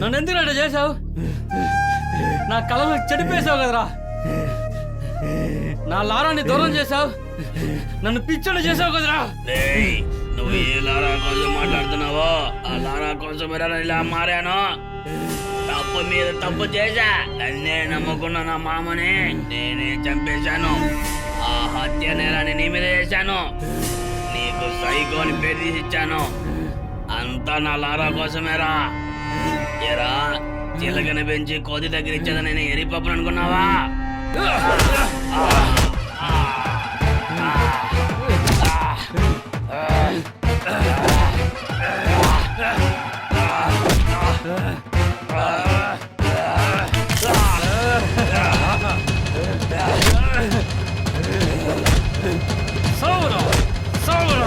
నన్ను ఎందుకు అట్లా చేసావు నా కళలు చెడిపేశావు కదరా. నా లారాన్ని దూరం చేశావు. నన్ను పిచ్చడి చేసావు కదరా. ఏయ్, నువ్వు ఏ లారా కోసం మాట్లాడుతున్నావో? ఆ లారా కోసం ఇలా మారాను? తప్పు మీద తప్పు చేశా. నన్నే నమ్ముకున్న నా మామని నేనే చంపేశాను. ఆ హత్య నేరాన్ని నీ మీద చేశాను నీకు సైకో అని పేరు తీసి ఇచ్చాను అంతా నా లారా కోసమేరా. ఎరా చిలకని పెంచి కోతి దగ్గర ఇచ్చేది నేను ఎరిపప్పును అనుకున్నావా?